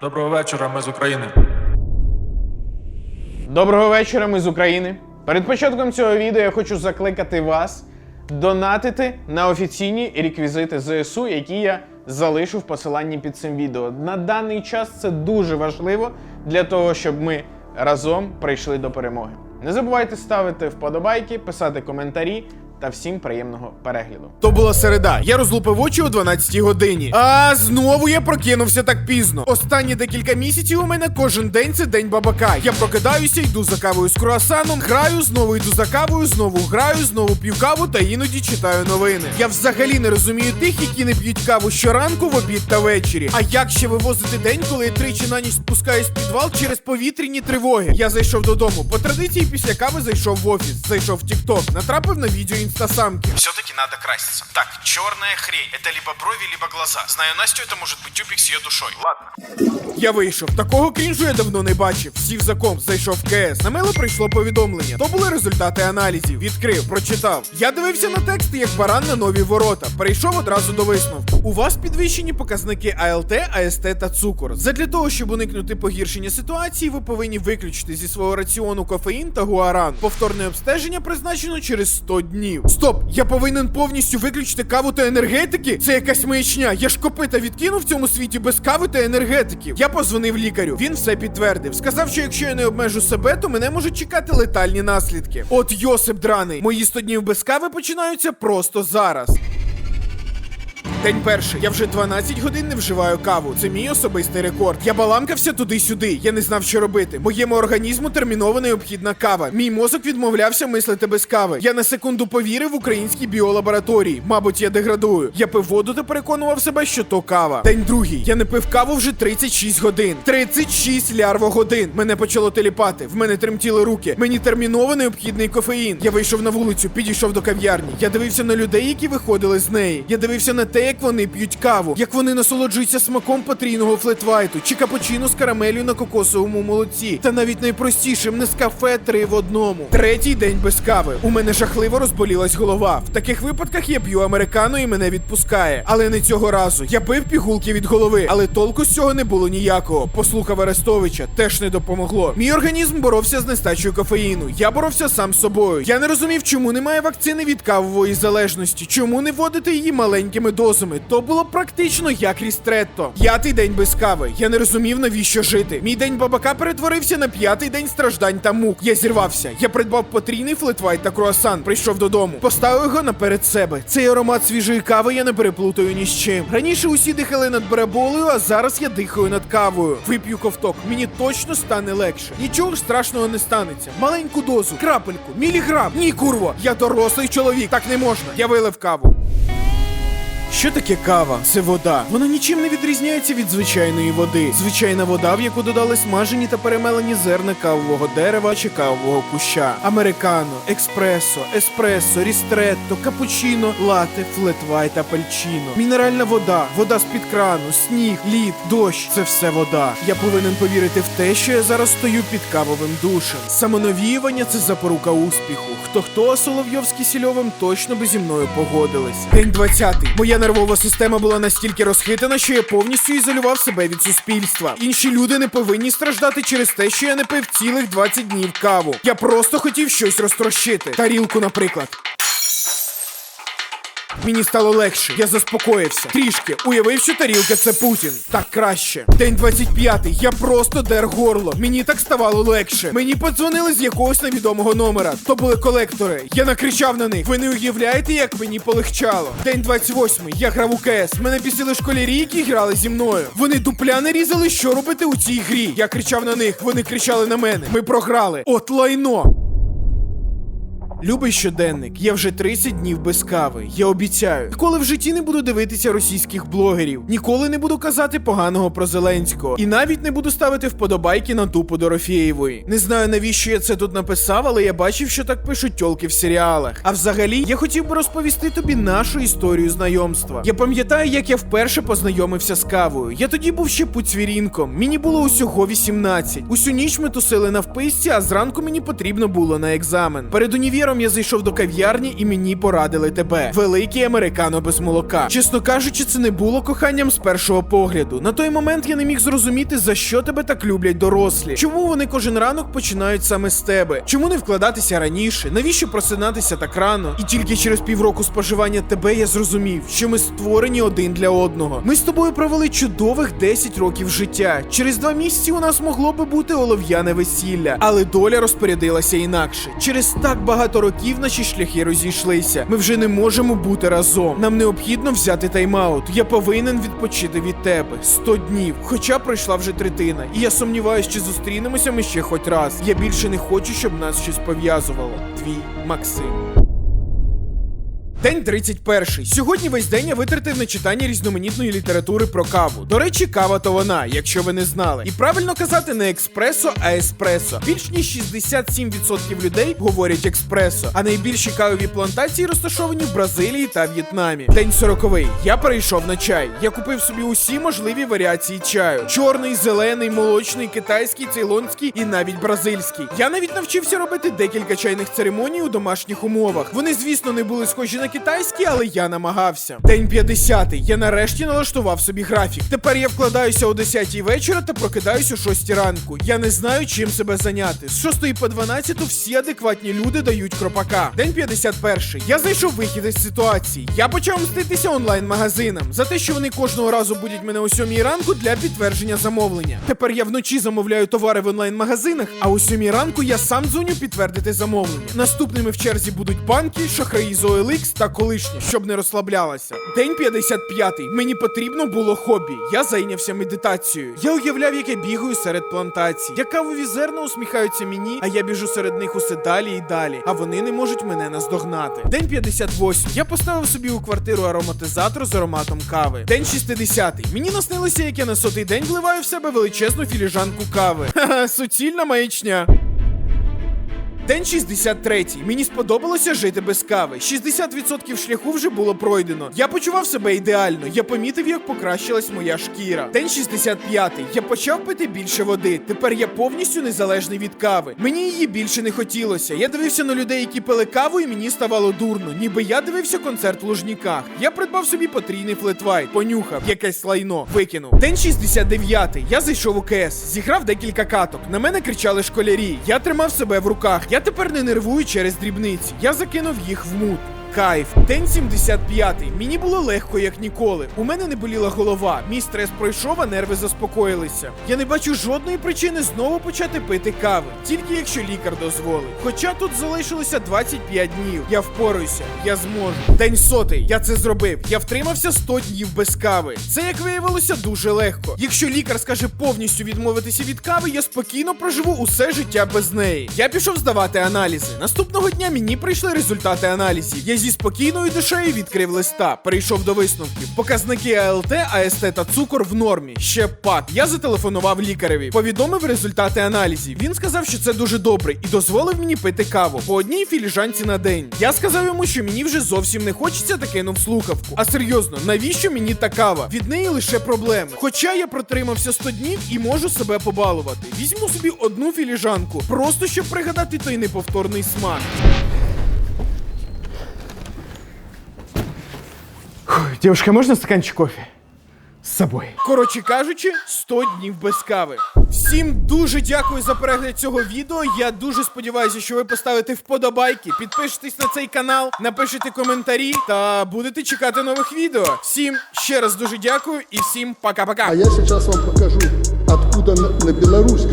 Доброго вечора, ми з України. Доброго вечора, ми з України. Перед початком цього відео я хочу закликати вас донатити на офіційні реквізити ЗСУ, які я залишу в посиланні під цим відео. На даний час це дуже важливо для того, щоб ми разом прийшли до перемоги. Не забувайте ставити вподобайки, писати коментарі та всім приємного перегляду. То була середа. Я розлупив очі о 12 годині. А знову я прокинувся так пізно. Останні декілька місяців у мене кожен день це день бабака. Я прокидаюся, йду за кавою з круасаном, граю, знову йду за кавою, знову граю, знову п'ю каву та іноді читаю новини. Я взагалі не розумію тих, які не п'ють каву щоранку, в обід та ввечері. А як ще вивозити день, коли я тричі на ніч спускаюсь в підвал через повітряні тривоги? Я зайшов додому. По традиції після кави зайшов в офіс, зайшов в TikTok, натрапив на відео інстасамки. Все-таки надо краситься. Так, черная хрень. Это либо брови, либо глаза. Знаю Настю, это может быть тюбик с ее душой. Ладно. Я вийшов. Такого крінжу я давно не бачив. Сів за комп, зайшов в КС. На мило прийшло повідомлення. То були результати аналізів. Відкрив, прочитав. Я дивився на тексти, як баран на нові ворота. Перейшов одразу до висновку. У вас підвищені показники АЛТ, АСТ та цукор. Задля того, щоб уникнути погіршення ситуації, ви повинні виключити зі свого раціону кофеїн та гуаран. Повторне обстеження призначено через 100 днів. Стоп! Я повинен повністю виключити каву та енергетики? Це якась маячня. Я ж копита відкинув в цьому світі без кави та енергетиків. Я позвонив лікарю. Він все підтвердив. Сказав, що якщо я не обмежу себе, то мене можуть чекати летальні наслідки. От Йосип драний, мої 100 днів без кави починаються просто зараз. День перший. Я вже 12 годин не вживаю каву. Це мій особистий рекорд. Я баламкався туди-сюди. Я не знав, що робити. Моєму організму терміново необхідна кава. Мій мозок відмовлявся мислити без кави. Я на секунду повірив в українській біолабораторії. Мабуть, я деградую. Я пив воду та переконував себе, що то кава. День другий. Я не пив каву вже 36 годин. 36 лярво-годин. Мене почало теліпати. В мене тремтіли руки. Мені терміново необхідний кофеїн. Я вийшов на вулицю, підійшов до кав'ярні. Я дивився на людей, які виходили з неї. Я дивився на те, як вони п'ють каву, як вони насолоджуються смаком потрійного флетвайту чи капучино з карамелью на кокосовому молоці. Та навіть найпростішим не з кафе три в одному. Третій день без кави. У мене жахливо розболілась голова. В таких випадках я п'ю американо і мене відпускає. Але не цього разу. Я пив пігулки від голови, але толку з цього не було ніякого. Послухав Арестовича, теж не допомогло. Мій організм боровся з нестачею кофеїну. Я боровся сам з собою. Я не розумів, чому немає вакцини від кавової залежності, чому не вводити її маленькими дозами. То було практично як рістретто. П'ятий день без кави. Я не розумів, навіщо жити. Мій день бабака перетворився на п'ятий день страждань та мук. Я зірвався. Я придбав потрійний флетвайт та круасан. Прийшов додому. Поставив його наперед себе. Цей аромат свіжої кави я не переплутаю ні з чим. Раніше усі дихали над бараболею, а зараз я дихаю над кавою. Вип'ю ковток. Мені точно стане легше. Нічого ж страшного не станеться. Маленьку дозу, крапельку, міліграм. Ні, курво. Я дорослий чоловік. Так не можна. Я вилив каву. Що таке кава? Це вода. Вона нічим не відрізняється від звичайної води. Звичайна вода, в яку додали смажені та перемелені зерна кавового дерева чи кавового куща. Американо, експресо, еспресо, рістретто, капучино, лате, флетвайт, апельчино. Мінеральна вода, вода з-під крану, сніг, лід, дощ це все вода. Я повинен повірити в те, що я зараз стою під кавовим душем. Самонавіювання це запорука успіху. Хто хто, Соловйовський сільовим точно би зі мною погодились. День 20. Моя нервова система була настільки розхитана, що я повністю ізолював себе від суспільства. Інші люди не повинні страждати через те, що я не пив цілих 20 днів каву. Я просто хотів щось розтрощити. Тарілку, наприклад. Мені стало легше, я заспокоївся. Трішки уявив, що тарілка це Путін. Так краще. День 25. Я просто дер горло. Мені так ставало легше. Мені подзвонили з якогось невідомого номера. То були колектори. Я накричав на них. Ви не уявляєте, як мені полегчало. День 28. Я грав у КС. Мене бісили школярі, які грали зі мною. Вони дупля не різали, що робити у цій грі. Я кричав на них, вони кричали на мене. Ми програли. От лайно. Любий щоденник, я вже 30 днів без кави. Я обіцяю. Ніколи в житті не буду дивитися російських блогерів. Ніколи не буду казати поганого про Зеленського. І навіть не буду ставити вподобайки на тупу Дорофєєвої. Не знаю навіщо я це тут написав, але я бачив, що так пишуть тьолки в серіалах. А взагалі, я хотів би розповісти тобі нашу історію знайомства. Я пам'ятаю, як я вперше познайомився з кавою. Я тоді був ще пуцвірінком. Мені було усього 18. Усю ніч ми тусили на вписці, а зранку мені потрібно було на екзамен. Перед універом незабаром я зайшов до кав'ярні і мені порадили тебе. Великий американо без молока. Чесно кажучи, це не було коханням з першого погляду. На той момент я не міг зрозуміти, за що тебе так люблять дорослі. Чому вони кожен ранок починають саме з тебе? Чому не вкладатися раніше? Навіщо просинатися так рано? І тільки через півроку споживання тебе я зрозумів, що ми створені один для одного. Ми з тобою провели чудових 10 років життя. Через два місяці у нас могло би бути олов'яне весілля, але доля розпорядилася інакше. Через так багато років наші шляхи розійшлися. Ми вже не можемо бути разом. Нам необхідно взяти тайм-аут. Я повинен відпочити від тебе 100 днів. Хоча пройшла вже третина, і я сумніваюся, чи зустрінемося ми ще хоч раз. Я більше не хочу, щоб нас щось пов'язувало. Твій Максим. День 31. Сьогодні весь день я витратив на читання різноманітної літератури про каву. До речі, кава то вона, якщо ви не знали. І правильно казати не експресо, а еспресо. Більш ніж 67% людей говорять експресо, а найбільші кавові плантації розташовані в Бразилії та В'єтнамі. День 40. Я перейшов на чай. Я купив собі усі можливі варіації чаю: чорний, зелений, молочний, китайський, цейлонський і навіть бразильський. Я навіть навчився робити декілька чайних церемоній у домашніх умовах. Вони, звісно, не були схожі на китайські, але я намагався. День 50. Я нарешті налаштував собі графік. Тепер я вкладаюся о 10 вечора та прокидаюсь о 6 ранку. Я не знаю, чим себе зайняти. З 6 по 12 всі адекватні люди дають кропака. День 51. Я знайшов вихід із ситуації. Я почав мститися онлайн-магазинам за те, що вони кожного разу будуть мене о 7 ранку для підтвердження замовлення. Тепер я вночі замовляю товари в онлайн-магазинах, а о 7 ранку я сам дзвоню підтвердити замовлення. Наступними в черзі будуть банки, шахраї з OLX та колишні, щоб не розслаблялася. День 55. Мені потрібно було хобі. Я зайнявся медитацією. Я уявляв, як я бігаю серед плантацій. Я кавові зерна усміхаються мені, а я біжу серед них усе далі і далі. А вони не можуть мене наздогнати. День 58. Я поставив собі у квартиру ароматизатор з ароматом кави. День 60. Мені наснилося, як я на сотий день вливаю в себе величезну філіжанку кави. Ха-ха, суцільна маячня. День 63. Мені сподобалося жити без кави. 60% шляху вже було пройдено. Я почував себе ідеально. Я помітив, як покращилась моя шкіра. День 65. Я почав пити більше води. Тепер я повністю незалежний від кави. Мені її більше не хотілося. Я дивився на людей, які пили каву, і мені ставало дурно. Ніби я дивився концерт в Лужніках. Я придбав собі потрійний флетвайт, понюхав, якесь лайно, викинув. День 69. Я зайшов у КС, зіграв декілька каток. На мене кричали школярі. Я тримав себе в руках. Я тепер не нервую через дрібниці. Я закинув їх в мут. Кайф. День 75. Мені було легко, як ніколи. У мене не боліла голова. Мій стрес пройшов, а нерви заспокоїлися. Я не бачу жодної причини знову почати пити кави, тільки якщо лікар дозволить. Хоча тут залишилося 25 днів. Я впораюся, я зможу. День сотий. Я це зробив. Я втримався 100 днів без кави. Це, як виявилося, дуже легко. Якщо лікар скаже повністю відмовитися від кави, я спокійно проживу усе життя без неї. Я пішов здавати аналізи. Наступного дня мені прийшли результати аналізів. Я зі спокійною душею відкрив листа, перейшов до висновків. Показники АЛТ, АСТ та цукор в нормі. Ще пак. Я зателефонував лікареві, повідомив результати аналізів. Він сказав, що це дуже добре, і дозволив мені пити каву по одній філіжанці на день. Я сказав йому, що мені вже зовсім не хочеться та кинув слухавку. А серйозно, навіщо мені та кава? Від неї лише проблеми. Хоча я протримався 100 днів і можу себе побалувати. Візьму собі одну філіжанку, просто щоб пригадати той неповторний смак. Девушка, можно стаканчик кофе? С собой. Коротше кажучи, 100 днів без кави. Всім дуже дякую за перегляд цього відео. Я дуже сподіваюся, що ви поставите вподобайки, підпишетесь на цей канал, напишете коментарі та будете чекати нових відео. Всім ще раз дуже дякую і всім пока-пока. А я сейчас вам покажу, откуда на, на белорусском